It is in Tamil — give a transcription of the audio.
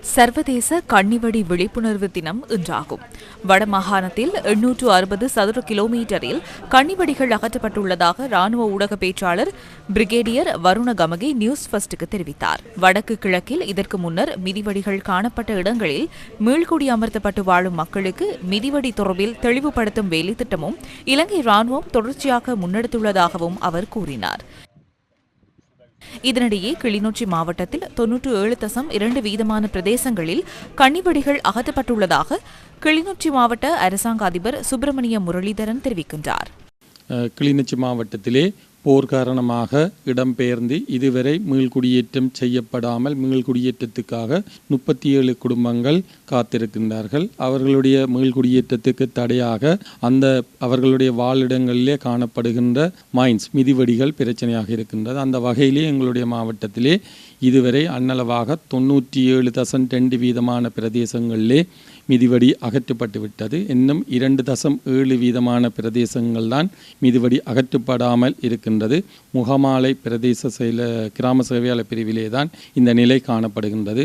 சர்வதேச கன்னிவடி விழிப்புணர்வு தினம் இன்றாகும். வடமாகாணத்தில் எண்ணூற்று அறுபது சதுர கிலோமீட்டரில் கன்னிவடிகள் அகற்றப்பட்டுள்ளதாக ராணுவ ஊடக பேச்சாளர் பிரிகேடியர் வருண கமகி நியூஸ் ஃபர்ஸ்டுக்கு தெரிவித்தார். வடக்கு கிழக்கில் இதற்கு முன்னர் மிதிவடிகள் காணப்பட்ட இடங்களில் மீள்குடி அமர்த்தப்பட்டு வாழும் மக்களுக்கு மிதிவடி தொடர்பில் தெளிவுபடுத்தும் வேலைத்திட்டமும் இலங்கை ராணுவம் தொடர்ச்சியாக முன்னெடுத்துள்ளதாகவும் அவர் கூறினார். இதனிடையே கிளிநொச்சி மாவட்டத்தில் தொன்னூற்று ஏழு தசம் இரண்டு வீதமான பிரதேசங்களில் கன்னிவெடிகள் அகற்றப்பட்டுள்ளதாக கிளிநொச்சி மாவட்ட அரசாங்க அதிபர் சுப்பிரமணிய முரளிதரன் தெரிவிக்கின்றார். அஹ், கிளிநொச்சி மாவட்டத்திலே போர் காரணமாக இடம்பெயர்ந்து இதுவரை மீள்குடியேற்றம் செய்யப்படாமல் மீள்குடியேற்றத்துக்காக முப்பத்தி ஏழு குடும்பங்கள் காத்திருக்கின்றார்கள். அவர்களுடைய மீள்குடியேற்றத்துக்கு தடையாக அந்த அவர்களுடைய வாழிடங்களிலே காணப்படுகின்ற மைன்ஸ் மிதிவடிகள் பிரச்சனையாக இருக்கின்றது. அந்த வகையிலே எங்களுடைய மாவட்டத்திலே இதுவரை அன்னளவாக தொண்ணூற்றி ஏழு தசம் ரெண்டு வீதமான பிரதேசங்களிலே மிதிவடி அகற்றப்பட்டு விட்டது. இன்னும் இரண்டு தசம் ஏழு வீதமான பிரதேசங்கள் தான் மிதிவடி அகற்றப்படாமல் காணப்படுகின்றது. முகமாலை பிரதேச செயல கிராம சேவையாளர் பிரிவிலே தான் இந்த நிலை காணப்படுகின்றது.